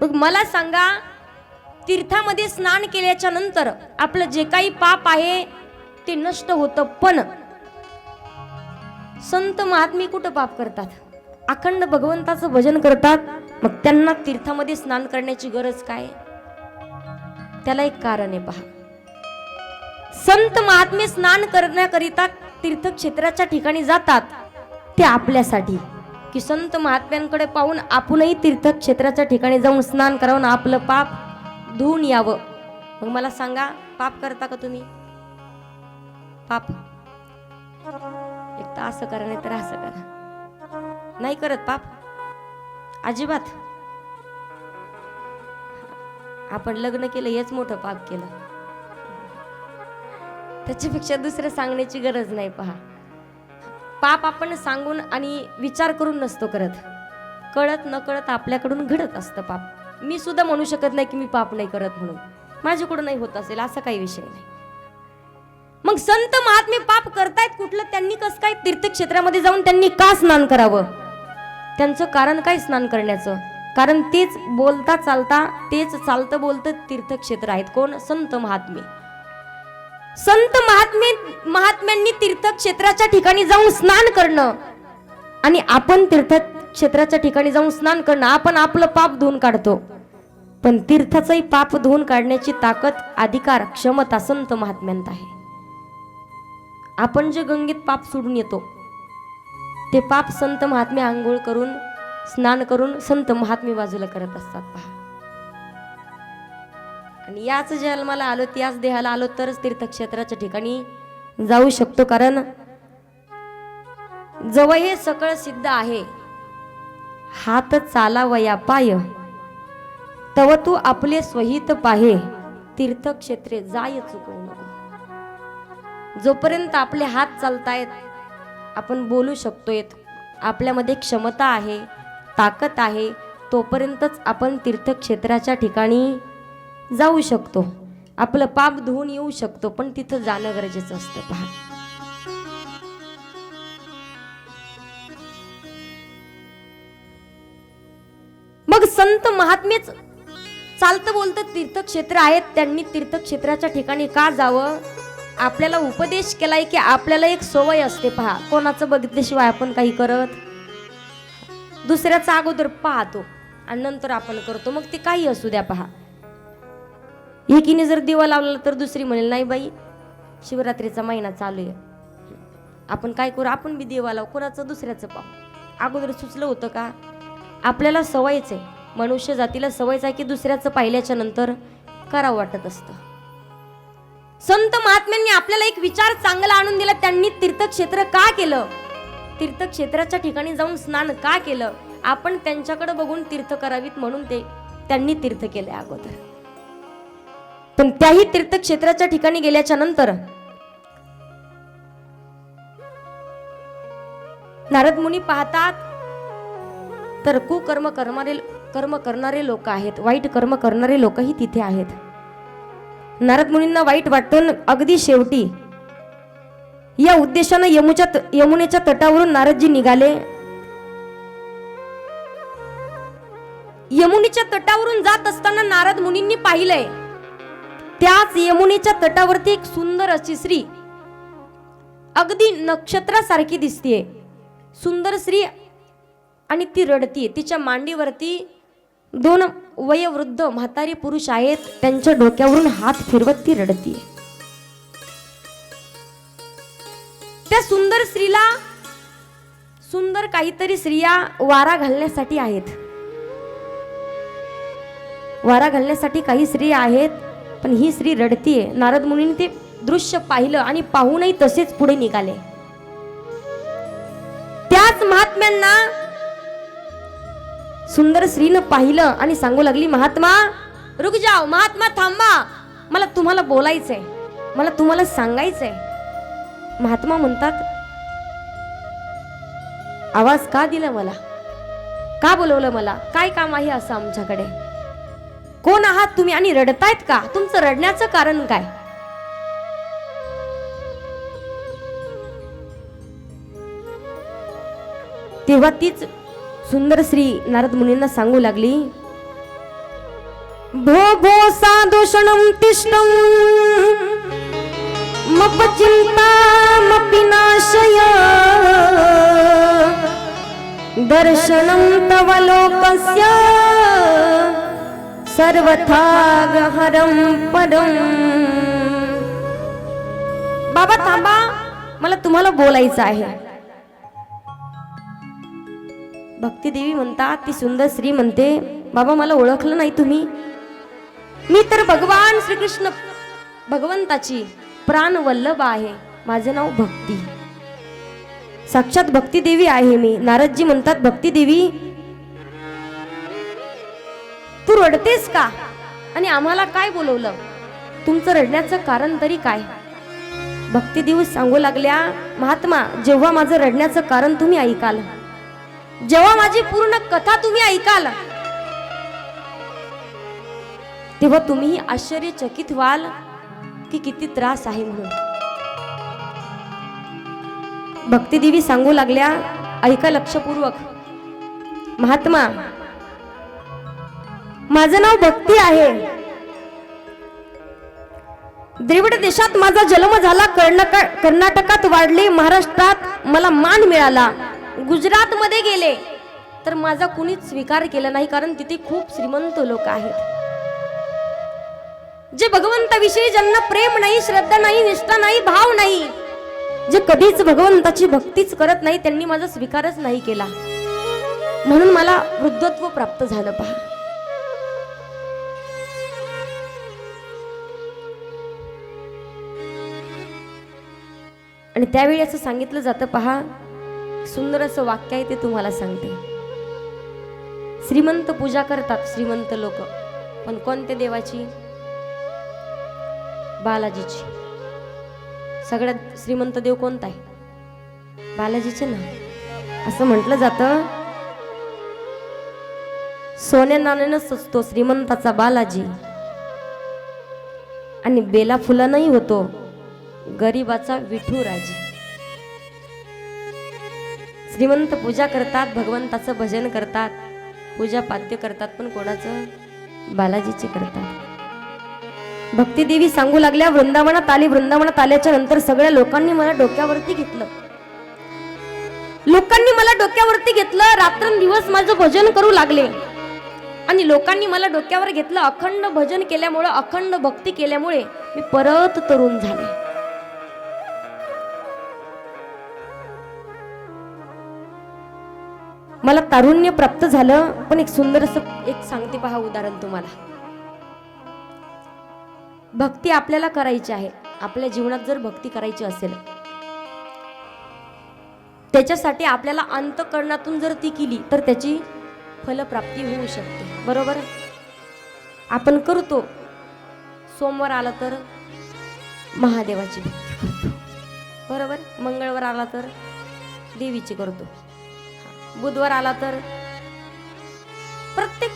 मग मला सांगा तीर्थामध्ये स्नान केल्याच्यानंतर आपलं जे काही पाप आहे ते नष्ट होतं. पण संत महात्मी कुठं पाप करतात? अखंड भगवंताचं भजन करतात मग त्यांना तीर्थामध्ये स्नान करण्याची गरज काय? त्याला एक कारण आहे पहा. संत महात्मे स्नान करण्याकरिता तीर्थक्षेत्राच्या ठिकाणी जातात ते आपल्यासाठी. की संत महात्म्यांकडे पाहून आपणही तीर्थक्षेत्राच्या ठिकाणी जाऊन स्नान करावं आपलं पाप धुवून यावं. मग मला सांगा पाप करता का तुम्ही? पाप? एक तर असं करा नाही तर असं करा. नाही करत पाप? अजिबात. आपण लग्न केलं हेच मोठं पाप केलं. त्याच्यापेक्षा दुसरं सांगण्याची गरज नाही पहा. पाप आपण सांगून आणि विचार करून नसतो करत. कळत न कळत आपल्याकडून घडत असतं पाप. मी सुद्धा म्हणू शकत नाही की मी पाप नाही करत म्हणून. माझ्याकडून नाही होत असेल असा काही विषय नाही. मग संत महात्मे पाप करतायत कुठलं त्यांनी कसं काय तीर्थक्षेत्रामध्ये जाऊन त्यांनी का स्नान करावं? त्यांचं कारण काय स्नान करण्याचं? कारण तेच बोलता चालता तेच चालतं बोलतं तीर्थक्षेत्र आहेत. कोण? संत महात्मे. संत महात्मे महात्म्यांनी तीर्थक्षेत्राच्या ठिकाणी जाऊन स्नान करणं. आणि आपण तीर्थक्षेत्राच्या ठिकाणी जाऊन स्नान करणं आपण आपलं पाप धुवून काढतो. पण तीर्थाचंही पाप धुवून काढण्याची ताकद अधिकार क्षमता संत महात्म्यांत आहे. आपण जे गंगेत पाप सोडून येतो ते पाप संत महात्मे आंघोळ करून स्नान करून संत महात्मे बाजूला करत असतात. पहा. आणि याच जन्माला आलो त्याच देहाला आलो तरच तीर्थक्षेत्राच्या ठिकाणी जाऊ शकतो. कारण जवळ हे सकळ सिद्ध आहे. हात चालावया पाय. तव तू आपले स्वहित पाहे. तीर्थक्षेत्रे जाय चुकवू नको. जोपर्यंत आपले हात चालतायत आपण बोलू शकतोय आपल्यामध्ये क्षमता आहे ताकद आहे तोपर्यंतच आपण तीर्थक्षेत्राच्या ठिकाणी जाऊ शकतो. आपलं पाप धुवून येऊ शकतो पण तिथं जाणं गरजेचं असतं पहा. मग संत महात्मेच चालतं बोलतं तीर्थक्षेत्र आहेत त्यांनी तीर्थक्षेत्राच्या ठिकाणी का जावं? आपल्याला उपदेश केलाय की आपल्याला एक सवय असते पहा. कोणाचं बघितल्याशिवाय आपण काही करत? दुसऱ्याचा अगोदर पाहतो आणि नंतर आपण करतो. मग ते काही असू द्या पहा. एकीने जर दिवा लावला तर दुसरी म्हणेल नाही बाई शिवरात्रीचा महिना चालू आहे. आपण काय करू? आपण बी दिवा लावू. कोणाचं? दुसऱ्याचं पाहू. अगोदर सुचलं होतं का? आपल्याला सवयच आहे. मनुष्य जातीला सवयच आहे की दुसऱ्याचं पाहिल्याच्या नंतर करावं वाटत असतं. संत महात्म्यांनी आपल्याला एक विचार चांगला आणून दिला. त्यांनी तीर्थक्षेत्र का केलं? तीर्थक्षेत्राच्या ठिकाणी जाऊन स्नान का केलं? आपण त्यांच्याकडे बघून तीर्थ करावीत म्हणून ते त्यांनी तीर्थ केले अगोदर. पण त्याही तीर्थक्षेत्राच्या ठिकाणी गेल्याच्यानंतर नारद मुनी पाहतात तर कुकर्म करणारे कर्म करणारे लोक आहेत वाईट कर्म करणारे लोकही तिथे आहेत. नारद मुनींना वाईट वाटून अगदी शेवटी या उद्देशानं यमुच्या यमुनेच्या तटावरून नारदजी निघाले. यमुनेच्या तटावरून जात असताना नारद मुनींनी पाहिलंय त्याच यमुनेच्या तटावरती एक सुंदर अशी स्त्री अगदी नक्षत्रासारखी दिसतीये. सुंदर स्त्री आणि ती रडतीये तिच्या मांडीवरती दोन वयोवृद्ध म्हातारी पुरुष आहेत. त्यांच्या डोक्यावरून हात फिरवत ती रडतीये. त्या सुंदर स्त्रीला सुंदर काहीतरी स्त्रिया वारा घालण्यासाठी आहेत. वारा घालण्यासाठी काही स्त्रिया आहेत. पण ही स्त्री रडतीये. नारद मुनीने ते दृश्य पाहिलं आणि पाहूनही तसेच पुढे निघाले. त्याच महात्म्यांना सुंदर स्त्रीनं पाहिलं आणि सांगू लागली महात्मा रुक जाओ महात्मा थांबा. मला तुम्हाला बोलायचंय. मला तुम्हाला सांगायचंय. महात्मा म्हणतात आवाज का दिला मला? का बोलवलं मला? काय काम आहे असं आमच्याकडे? कोण आहात तुम्ही आणि रडतायत का? तुमचं रडण्याचं कारण काय? तेव्हा तीच सुंदर श्री नारद मुनींना सांगू लागली भो भो सादूषणं तिष्ठम् मपचिन्तामपि नाशय दर्शनं तव लोकस्य सर्वथा बाबा थांबा. मला तुम्हाला बोलायचं आहे. भक्ती देवी म्हणतात ती सुंदर स्त्री म्हणते बाबा मला ओळखलं नाही तुम्ही. मी तर भगवान श्रीकृष्ण भगवंताची प्राण वल्लभ आहे. माझं नाव भक्ती. साक्षात भक्ती देवी आहे मी. नारदजी म्हणतात भक्ती देवी तू रडतेस का? आणि आम्हाला काय बोलवलं? तुमचं रडण्याचं कारण तरी काय? भक्ती दिवस सांगू लागल्या महात्मा जेव्हा माझं रडण्याचं कारण तुम्ही ऐकाल. जेव्हा माझी पूर्ण कथा तुम्ही ऐकाल. तेव्हा तुम्ही आश्चर्यचकित व्हाल की किती त्रास आहे म्हणून. भक्तिदेवी सांगू लागल्या ऐका लक्षपूर्वक. महात्मा माझं नाव भक्ती आहे. द्रविड देशात माझा जन्म झाला कर्नाटकात वाढले महाराष्ट्रात मला मान मिळाला. गुजरात मध्ये गेले तर माझा कुणीच स्वीकार केला नाही कारण तिथे खूप श्रीमंत लोक आहेत. जे भगवंताविषयी ज्यांना प्रेम नाही श्रद्धा नाही निष्ठा नाही भाव नाही जे कधीच भगवंताची भक्तीच करत नाही त्यांनी माझा स्वीकारच नाही केला. म्हणून मला वृद्धत्व प्राप्त झालं पहा. आणि त्यावेळी असं सांगितलं जातं पहा सुंदर असं वाक्य आहे ते तुम्हाला सांगते. श्रीमंत पूजा करतात श्रीमंत लोक पण कोणत्या देवाची? बालाजीची. सगळ्यात श्रीमंत देव कोणता आहे? बालाजीचे ना असं म्हटलं जातं. सोन्या नाण्यानं सचतो श्रीमंताचा बालाजी. आणि बेला फुलानंही होतो. गरीबाचा विठुराजी श्रीमंत पूजा करतात भगवंताचं भजन करतात पूजा पाद्य करतात पण कोणाचं? बालाजीचे करतात. भक्तिदेवी सांगू लागल्या वृंदावनात आली वृंदावनात आल्याच्यानंतर सगळ्या लोकांनी मला डोक्यावरती घेतलं. लोकांनी मला डोक्यावरती घेतलं रात्रंदिवस माझं भजन करू लागले. आणि लोकांनी मला डोक्यावर घेतलं अखंड भजन केल्यामुळे अखंड भक्ती केल्यामुळे मी परत तरुण झाले. मला तारुण्य प्राप्त झालं पण एक सुंदर असं एक सांगते पहा उदाहरण तुम्हाला. भक्ती आपल्याला करायची आहे. आपल्या जीवनात जर भक्ती करायची असेल त्याच्यासाठी आपल्याला अंतकरणातून जर ती केली तर त्याची फलप्राप्ती होऊ शकते. बरोबर? आपण करतो. सोमवार आला तर महादेवाची भक्ती करतो. बरोबर? मंगळवार आला तर देवीची करतो. बुधवार आला तर? प्रत्येक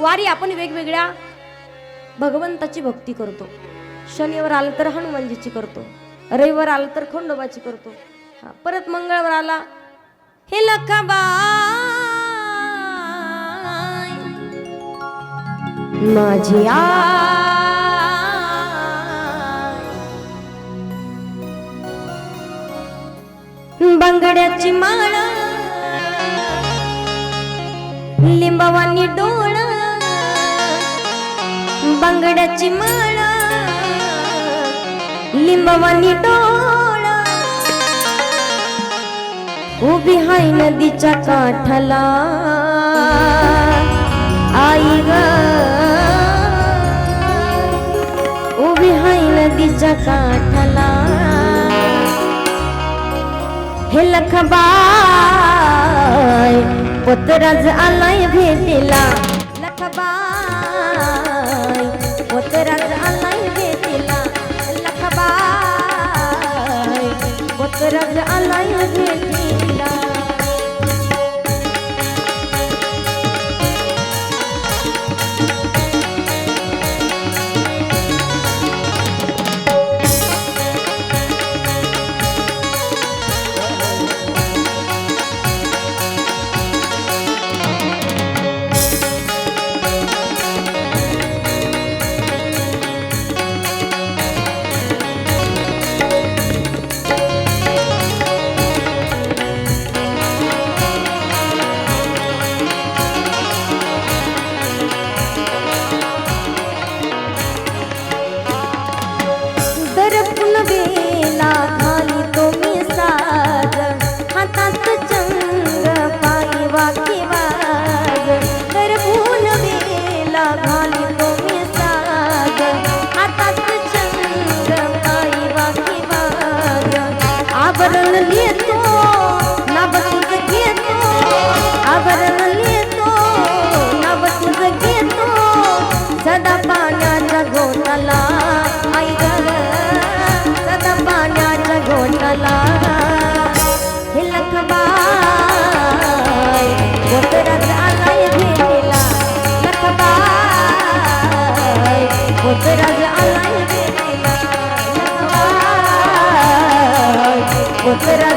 वारी आपण वेगवेगळ्या भगवंताची भक्ती करतो. शनिवार आला तर हनुमानजीची करतो. रविवार आला तर खंडोबाची करतो. हा, परत मंगळवार आला हे लखाबाई माझी बंगड्याची बांगड्याची लिंबावानी डोळ बांगड्याची माळ लिंबावानी डोळ. उभी हाय नदीच्या काठाला. आई ग उभी हाय नदीच्या काठाला. हे लखबाय পতরাজ আলাই ভেটিলা লখবাই পতরাজ আলাই ভেটিলা লখবাই পতরাজ আলাই ভেটিলা Cualquiera.